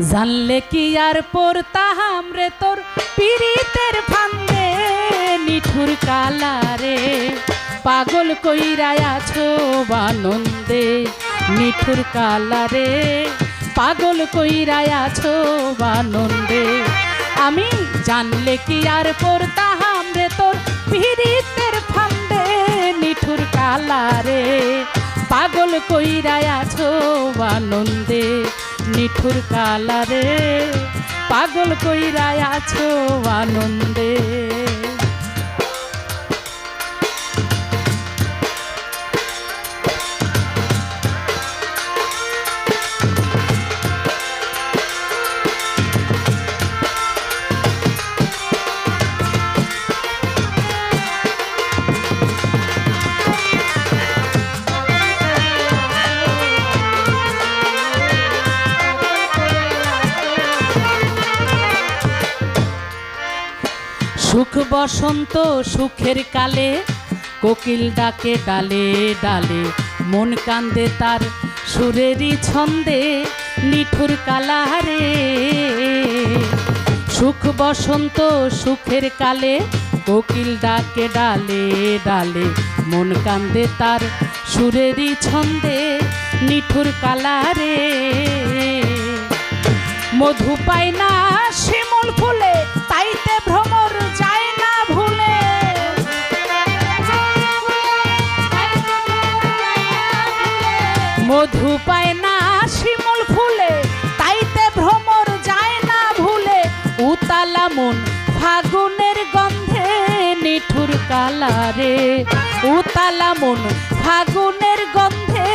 জানলে কি আর পড়তাম রে তোর পিরিতের ফান্দে? নিঠুর কালারে পাগল কইরায় আছো বানন্দে। নিঠুর কালারে পাগল কইরায় আছো বানন্দে। আমি জানলে কি আর পড়তাম রে তোর পিরিতের ফান্দে? নিঠুর কালারে পাগল কইরায় আছো আনন্দে নিঠুর কালারে পাগল কইরা আছো আনন্দে। সুখ বসন্ত সুখের কালে কোকিল ডাকে ডালে ডালে, মন কান্দে তার সুরেরই ছন্দে নিঠুর কালারে সুখ বসন্ত সুখের কালে কোকিল ডাকে ডালে ডালে, মন কান্দে তার সুরেরই ছন্দে নিঠুর কালারে মধু পায় না শিমুল মধু পায় না শিমুল ফুলে, তাইতে ভ্রমর যায় না ভুলে। উতালা মন ফাগুনের গন্ধে নিঠুর কালারে উতালা মন ফাগুনের গন্ধে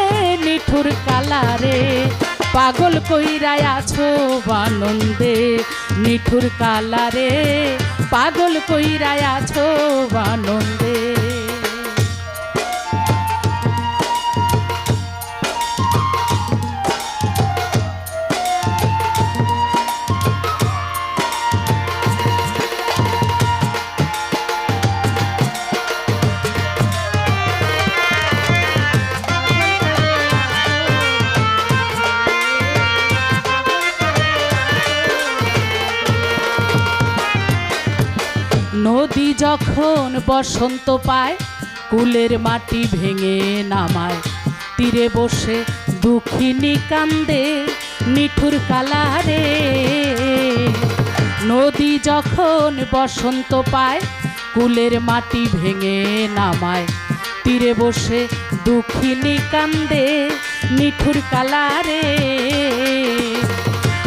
নিঠুর কালারে পাগল কইরায় আছো আনন্দে নিঠুর কালারে পাগল কইরায় আছো আনন্দে নদী যখন বসন্ত পায়, কুলের মাটি ভেঙে নামায়। তীরে বসে দুঃখিনী কান্দে নিঠুর কালারে। নদী যখন বসন্ত পায়, কুলের মাটি ভেঙে নামায়। তীরে বসে দুঃখিনী কান্দে নিঠুর কালারে।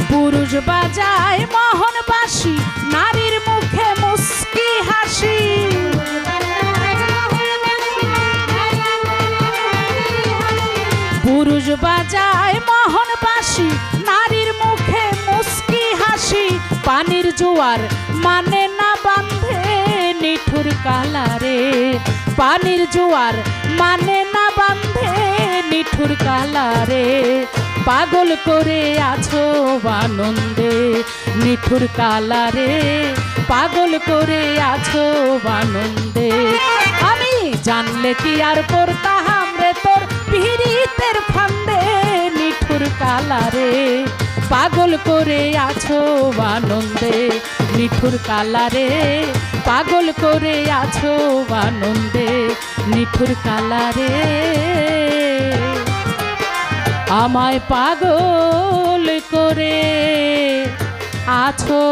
পুরুষ বাজায় পুরুষ বাজায় মোহন বাসি নারীর মুখে মুস্কি হাসি পানির জোয়ার মানে কালারে। পানির জোয়ার মানে না বান্ধে নিঠুর কালারে। পাগল করে আছো আনন্দে নিঠুর কালারে। পাগল করে আছো আনন্দে আমি জানলে কি আর পড়তাম রে তোর পিরিতের ফান্দে নিঠুর কালারে। পাগল করে আছো আনন্দে, নিঠুর কালারে। পাগল করে আছো আনন্দে, নিঠুর কালারে। আমায় পাগল করে আছো